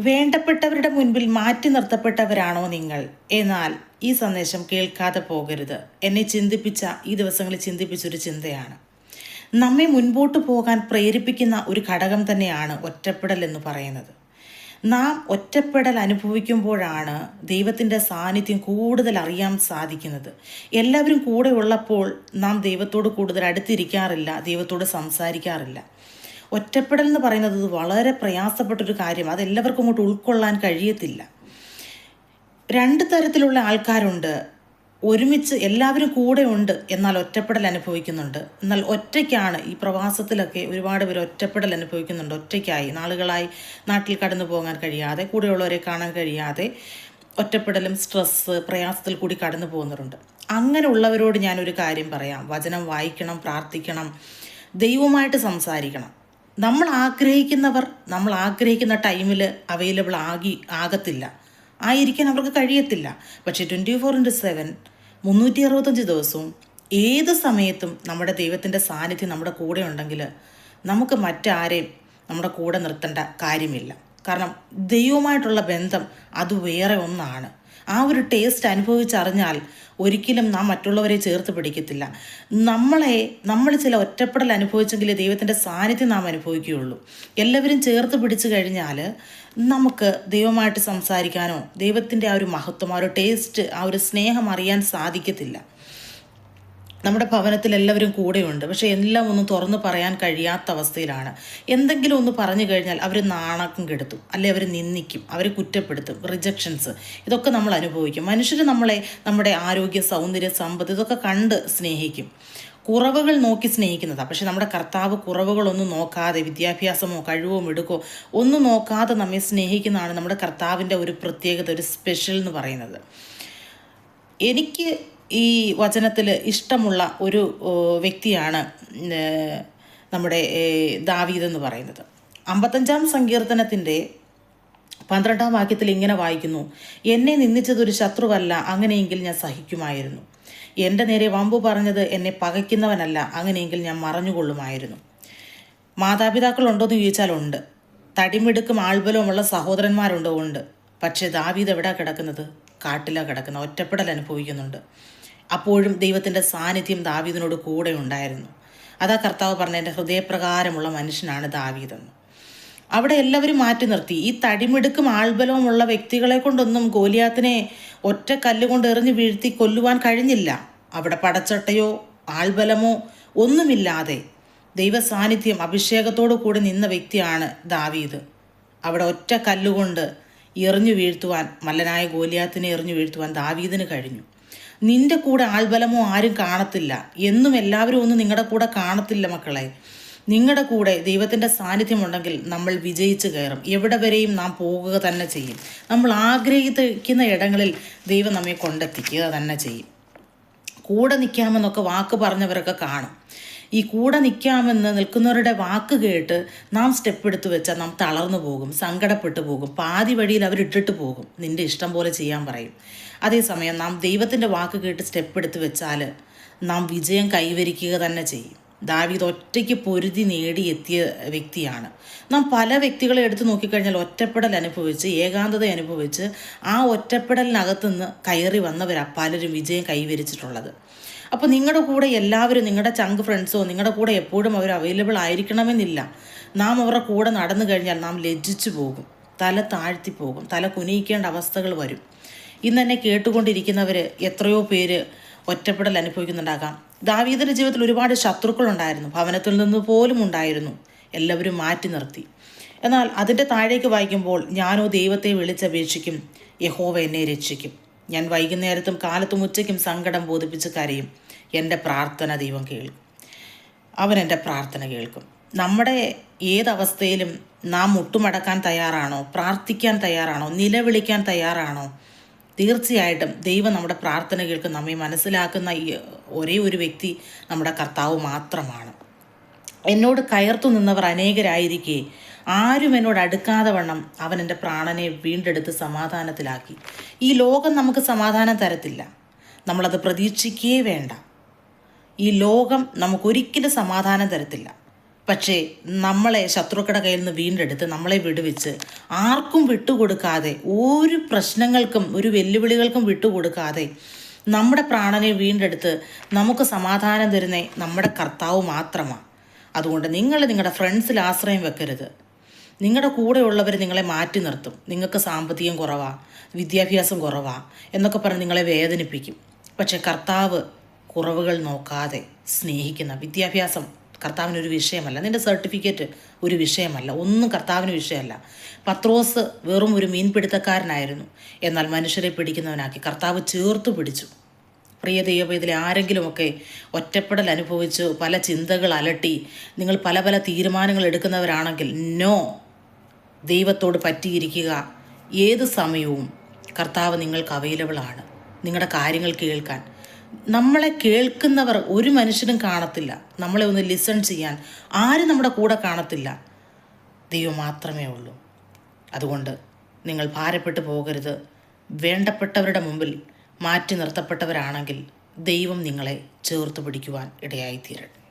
വേണ്ടപ്പെട്ടവരുടെ മുൻപിൽ മാറ്റി നിർത്തപ്പെട്ടവരാണോ നിങ്ങൾ? എന്നാൽ ഈ സന്ദേശം കേൾക്കാതെ പോകരുത്. എന്നെ ചിന്തിപ്പിച്ച ഈ ദിവസങ്ങളിൽ ചിന്തിപ്പിച്ചൊരു ചിന്തയാണ്. നമ്മെ മുൻപോട്ട് പോകാൻ പ്രേരിപ്പിക്കുന്ന ഒരു ഘടകം തന്നെയാണ് ഒറ്റപ്പെടൽ എന്ന് പറയുന്നത്. നാം ഒറ്റപ്പെടൽ അനുഭവിക്കുമ്പോഴാണ് ദൈവത്തിന്റെ സാന്നിധ്യം കൂടുതൽ അറിയാൻ സാധിക്കുന്നത്. എല്ലാവരും കൂടെ ഉള്ളപ്പോൾ നാം ദൈവത്തോട് കൂടുതൽ അടുത്തിരിക്കാറില്ല ദൈവത്തോട് സംസാരിക്കാറില്ല. ഒറ്റപ്പെടൽ എന്ന് പറയുന്നത് വളരെ പ്രയാസപ്പെട്ടൊരു കാര്യം. അതെല്ലാവർക്കും അങ്ങോട്ട് ഉൾക്കൊള്ളാൻ കഴിയത്തില്ല. രണ്ട് തരത്തിലുള്ള ആൾക്കാരുണ്ട്. ഒരുമിച്ച് എല്ലാവരും കൂടെ ഉണ്ട് എന്നാൽ ഒറ്റപ്പെടൽ അനുഭവിക്കുന്നുണ്ട്. എന്നാൽ ഒറ്റയ്ക്കാണ് ഈ പ്രവാസത്തിലൊക്കെ ഒരുപാട് പേര് ഒറ്റപ്പെടൽ അനുഭവിക്കുന്നുണ്ട്. ഒറ്റയ്ക്കായി നാളുകളായി നാട്ടിൽ കടന്നു പോകാൻ കഴിയാതെ കൂടെയുള്ളവരെ കാണാൻ കഴിയാതെ ഒറ്റപ്പെടലും സ്ട്രെസ്സ് പ്രയാസത്തിൽ കൂടി കടന്നു പോകുന്നവരുണ്ട്. അങ്ങനെ ഉള്ളവരോട് ഞാനൊരു കാര്യം പറയാം. വചനം വായിക്കണം പ്രാർത്ഥിക്കണം ദൈവമായിട്ട് സംസാരിക്കണം. നമ്മൾ ആഗ്രഹിക്കുന്നവർ നമ്മൾ ആഗ്രഹിക്കുന്ന ടൈമിൽ അവൈലബിൾ ആകി ആകത്തില്ല. ആയിരിക്കാൻ അവർക്ക് കഴിയത്തില്ല. പക്ഷേ ട്വന്റി ഫോർ ഇന്റു സെവൻ മുന്നൂറ്റി അറുപത്തഞ്ച് ദിവസവും ഏത് സമയത്തും നമ്മുടെ ദൈവത്തിന്റെ സാന്നിധ്യം നമ്മുടെ കൂടെ ഉണ്ടെങ്കിൽ നമുക്ക് മറ്റാരെയും നമ്മുടെ കൂടെ നിർത്തേണ്ട കാര്യമില്ല. കാരണം ദൈവവുമായിട്ടുള്ള ബന്ധം അത് വേറെ ഒന്നാണ്. ആ ഒരു ടേസ്റ്റ് അനുഭവിച്ചറിഞ്ഞാൽ ഒരിക്കലും നാം മറ്റുള്ളവരെ ചേർത്ത് പിടിക്കത്തില്ല. നമ്മളെ നമ്മൾ ചില ഒറ്റപ്പെടൽ അനുഭവിച്ചെങ്കിൽ ദൈവത്തിന്റെ സാന്നിധ്യം നാം അനുഭവിക്കുകയുള്ളൂ. എല്ലാവരും ചേർത്ത് പിടിച്ചു കഴിഞ്ഞാൽ നമുക്ക് ദൈവമായിട്ട് സംസാരിക്കാനോ ദൈവത്തിന്റെ ആ ഒരു മഹത്വം ആ ഒരു ടേസ്റ്റ് ആ ഒരു സ്നേഹം അറിയാൻ സാധിക്കത്തില്ല. നമ്മുടെ ഭവനത്തിൽ എല്ലാവരും കൂടെയുണ്ട്. പക്ഷെ എല്ലാം ഒന്നും തുറന്നു പറയാൻ കഴിയാത്ത അവസ്ഥയിലാണ്. എന്തെങ്കിലും ഒന്ന് പറഞ്ഞു കഴിഞ്ഞാൽ അവർ നാണക്കം കെടുത്തും. അല്ലെ അവർ നിന്ദിക്കും. അവർ കുറ്റപ്പെടുത്തും. റിജക്ഷൻസ്. ഇതൊക്കെ നമ്മൾ അനുഭവിക്കും. മനുഷ്യർ നമ്മളെ നമ്മുടെ ആരോഗ്യ സൗന്ദര്യ സമ്പത്ത് ഇതൊക്കെ കണ്ട് സ്നേഹിക്കും. കുറവുകൾ നോക്കി സ്നേഹിക്കുന്നതാണ് പക്ഷെ നമ്മുടെ കർത്താവ് കുറവുകളൊന്നും നോക്കാതെ വിദ്യാഭ്യാസമോ കഴിവോ മിടുക്കോ ഒന്നും നോക്കാതെ നമ്മെ സ്നേഹിക്കുന്നതാണ് നമ്മുടെ കർത്താവിന്റെ ഒരു പ്രത്യേകത ഒരു സ്പെഷ്യൽ എന്ന് പറയുന്നത്. എനിക്ക് ഈ വചനത്തിൽ ഇഷ്ടമുള്ള ഒരു വ്യക്തിയാണ് നമ്മുടെ ദാവീദ് എന്ന് പറയുന്നത്. അമ്പത്തഞ്ചാം സങ്കീർത്തനത്തിന്റെ പന്ത്രണ്ടാം വാക്യത്തിൽ ഇങ്ങനെ വായിക്കുന്നു. എന്നെ നിന്ദിച്ചതൊരു ശത്രുവല്ല അങ്ങനെയെങ്കിൽ ഞാൻ സഹിക്കുമായിരുന്നു. എന്റെ നേരെ വമ്പു പറഞ്ഞത് എന്നെ പകയ്ക്കുന്നവനല്ല അങ്ങനെയെങ്കിൽ ഞാൻ മറഞ്ഞുകൊള്ളുമായിരുന്നു. മാതാപിതാക്കളുണ്ടോയെന്ന് ചോദിച്ചാൽ ഉണ്ട്. തടിമിടുക്കും ആൾബലവുമുള്ള സഹോദരന്മാരുണ്ടോ ഉണ്ട്. പക്ഷേ ദാവീദ് എവിടെ കിടക്കുന്നത്? കാട്ടിലാണ് കിടക്കുന്നത്. ഒറ്റപ്പെടൽ അനുഭവിക്കുന്നുണ്ട്. അപ്പോഴും ദൈവത്തിന്റെ സാന്നിധ്യം ദാവീദിനോട് കൂടെ ഉണ്ടായിരുന്നു. അതാ കർത്താവ് പറഞ്ഞ എന്റെ ഹൃദയപ്രകാരമുള്ള മനുഷ്യനാണ് ദാവീദെന്ന് അവിടെ എല്ലാവരും മാറ്റി നിർത്തി. ഈ തടിമിടുക്കും ആൾബലവുമുള്ള വ്യക്തികളെ കൊണ്ടൊന്നും ഗോലിയാത്തിനെ ഒറ്റ കല്ലുകൊണ്ട് എറിഞ്ഞ് വീഴ്ത്തി കൊല്ലുവാൻ കഴിഞ്ഞില്ല. അവിടെ പടച്ചട്ടയോ ആൾബലമോ ഒന്നുമില്ലാതെ ദൈവ സാന്നിധ്യം അഭിഷേകത്തോടു കൂടി നിന്ന വ്യക്തിയാണ് ദാവീദ്. അവിടെ ഒറ്റ കല്ലുകൊണ്ട് എറിഞ്ഞു വീഴ്ത്തുവാൻ മല്ലനായ ഗോലിയാത്തിനെ എറിഞ്ഞു വീഴ്ത്തുവാൻ ദാവീദിന് കഴിഞ്ഞു. നിന്റെ കൂടെ ആൾബലമോ ആരും കാണത്തില്ല. എന്നും എല്ലാവരും ഒന്നും നിങ്ങളുടെ കൂടെ കാണത്തില്ല മക്കളെ. നിങ്ങളുടെ കൂടെ ദൈവത്തിന്റെ സാന്നിധ്യമുണ്ടെങ്കിൽ നമ്മൾ വിജയിച്ച് കയറും. എവിടെ വരെയും നാം പോകുക തന്നെ ചെയ്യും. നമ്മൾ ആഗ്രഹിക്കുന്ന ഇടങ്ങളിൽ ദൈവം നമ്മെ കൊണ്ടെത്തിക്കുക തന്നെ ചെയ്യും. കൂടെ നിൽക്കാമെന്നൊക്കെ വാക്ക് പറഞ്ഞവരൊക്കെ കാണും. ഈ കൂടെ നിൽക്കാമെന്ന് നിൽക്കുന്നവരുടെ വാക്ക് കേട്ട് നാം സ്റ്റെപ്പ് എടുത്തു വെച്ചാൽ നാം തളർന്നു പോകും സങ്കടപ്പെട്ടു പോകും പാതി വഴിയിൽ അവരിട്ടിട്ട് പോകും. നിന്റെ ഇഷ്ടം പോലെ ചെയ്യാൻ പറയും. അതേസമയം നാം ദൈവത്തിന്റെ വാക്ക് കേട്ട് സ്റ്റെപ്പ് എടുത്തു വെച്ചാൽ നാം വിജയം കൈവരിക്കുക തന്നെ ചെയ്യും. ദാവീദ് ഒറ്റയ്ക്ക് പൊരുതി നേടിയെത്തിയ വ്യക്തിയാണ്. നാം പല വ്യക്തികളെ എടുത്ത് നോക്കിക്കഴിഞ്ഞാൽ ഒറ്റപ്പെടൽ അനുഭവിച്ച് ഏകാന്തത അനുഭവിച്ച് ആ ഒറ്റപ്പെടലിനകത്തുനിന്ന് കയറി വന്നവരാ പലരും വിജയം കൈവരിച്ചിട്ടുള്ളത്. അപ്പോൾ നിങ്ങളുടെ കൂടെ എല്ലാവരും നിങ്ങളുടെ ചങ്ക് ഫ്രണ്ട്സോ നിങ്ങളുടെ കൂടെ എപ്പോഴും അവർ അവൈലബിൾ ആയിരിക്കണമെന്നില്ല. നാം അവരുടെ കൂടെ നടന്നു കഴിഞ്ഞാൽ നാം ലജ്ജിച്ചു പോകും. തല താഴ്ത്തിപ്പോകും തല കുനിയിക്കേണ്ട അവസ്ഥകൾ വരും. ഇന്ന് എന്നെ കേട്ടുകൊണ്ടിരിക്കുന്നവർ എത്രയോ പേര് ഒറ്റപ്പെടൽ അനുഭവിക്കുന്നുണ്ടാകാം. ദാവീദിന്റെ ജീവിതത്തിൽ ഒരുപാട് ശത്രുക്കളുണ്ടായിരുന്നു ഭവനത്തിൽ നിന്ന് പോലും ഉണ്ടായിരുന്നു. എല്ലാവരും മാറ്റി നിർത്തി. എന്നാൽ അതിന്റെ താഴേക്ക് വായിക്കുമ്പോൾ ഞാനോ ദൈവത്തെ വിളിച്ചപേക്ഷിക്കും യഹോവ എന്നെ രക്ഷിക്കും. ഞാൻ വൈകുന്നേരത്തും കാലത്തും ഉച്ചയ്ക്കും സങ്കടം ബോധിപ്പിച്ച് കരയും. എന്റെ പ്രാർത്ഥന ദൈവം കേൾക്കും. അവൻ എന്റെ പ്രാർത്ഥന കേൾക്കും. നമ്മുടെ ഏതവസ്ഥയിലും നാം മുട്ടുമടക്കാൻ തയ്യാറാണോ? പ്രാർത്ഥിക്കാൻ തയ്യാറാണോ? നിലവിളിക്കാൻ തയ്യാറാണോ? തീർച്ചയായിട്ടും ദൈവം നമ്മുടെ പ്രാർത്ഥന കേൾക്കും നമ്മെ മനസ്സിലാക്കുന്ന ഈ ഒരേ ഒരു വ്യക്തി നമ്മുടെ കർത്താവ് മാത്രമാണ്. എന്നോട് കയർത്തു നിന്നവർ അനേകരായിരിക്കെ. ആരും എന്നോട് അടുക്കാതെ വണ്ണം അവൻ എന്റെ പ്രാണനെ വീണ്ടെടുത്ത് സമാധാനത്തിലാക്കി. ഈ ലോകം നമുക്ക് സമാധാനം തരത്തില്ല. നമ്മളത് പ്രതീക്ഷിക്കേ വേണ്ട. ഈ ലോകം നമുക്കൊരിക്കലും സമാധാനം തരത്തില്ല. പക്ഷേ നമ്മളെ ശത്രുക്കളുടെ കയ്യിൽ നിന്ന് വീണ്ടെടുത്ത് നമ്മളെ വിടുവിച്ച് ആർക്കും വിട്ടുകൊടുക്കാതെ ഒരു പ്രശ്നങ്ങൾക്കും ഒരു വെല്ലുവിളികൾക്കും വിട്ടുകൊടുക്കാതെ നമ്മുടെ പ്രാണനെ വീണ്ടെടുത്ത് നമുക്ക് സമാധാനം തരുന്ന നമ്മുടെ കർത്താവ് മാത്രമാണ് അതുകൊണ്ട് നിങ്ങൾ നിങ്ങളുടെ ഫ്രണ്ട്സിൽ ആശ്രയം വെക്കരുത്. നിങ്ങളുടെ കൂടെയുള്ളവർ നിങ്ങളെ മാറ്റി നിർത്തും. നിങ്ങൾക്ക് സാമ്പത്തികം കുറവാ വിദ്യാഭ്യാസം കുറവാ എന്നൊക്കെ പറഞ്ഞ് നിങ്ങളെ വേദനിപ്പിക്കും. പക്ഷേ കർത്താവ് കുറവുകൾ നോക്കാതെ സ്നേഹിക്കുന്ന വിദ്യാഭ്യാസം കർത്താവിനൊരു വിഷയമല്ല. നിന്റെ സർട്ടിഫിക്കറ്റ് ഒരു വിഷയമല്ല. ഒന്നും കർത്താവിന് വിഷയമല്ല. പത്രോസ് വെറും ഒരു മീൻപിടുത്തക്കാരനായിരുന്നു. എന്നാൽ മനുഷ്യരെ പിടിക്കുന്നവനാക്കി. കർത്താവ് ചേർത്തു പിടിച്ചു. പ്രിയ ദൈവം ഇതിൽ ആരെങ്കിലുമൊക്കെ ഒറ്റപ്പെടൽ അനുഭവിച്ച് പല ചിന്തകൾ അലട്ടി നിങ്ങൾ പല പല തീരുമാനങ്ങൾ എടുക്കുന്നവരാണെങ്കിൽ നോ ദൈവത്തോട് പറ്റിയിരിക്കുക. ഏത് സമയവും കർത്താവ് നിങ്ങൾക്ക് അവൈലബിളാണ് നിങ്ങളുടെ കാര്യങ്ങൾ കേൾക്കാൻ. നമ്മളെ കേൾക്കുന്നവർ ഒരു മനുഷ്യനും കാണത്തില്ല. നമ്മളെ ഒന്ന് ലിസൺ ചെയ്യാൻ. ആരും നമ്മുടെ കൂടെ കാണത്തില്ല. ദൈവം മാത്രമേ ഉള്ളൂ. അതുകൊണ്ട് നിങ്ങൾ ഭാരപ്പെട്ടു പോകരുത്. വേണ്ടപ്പെട്ടവരുടെ മുമ്പിൽ മാറ്റി നിർത്തപ്പെട്ടവരാണെങ്കിൽ ദൈവം നിങ്ങളെ ചേർത്ത് പിടിക്കുവാൻ ഇടയായിത്തീരട്ടെ.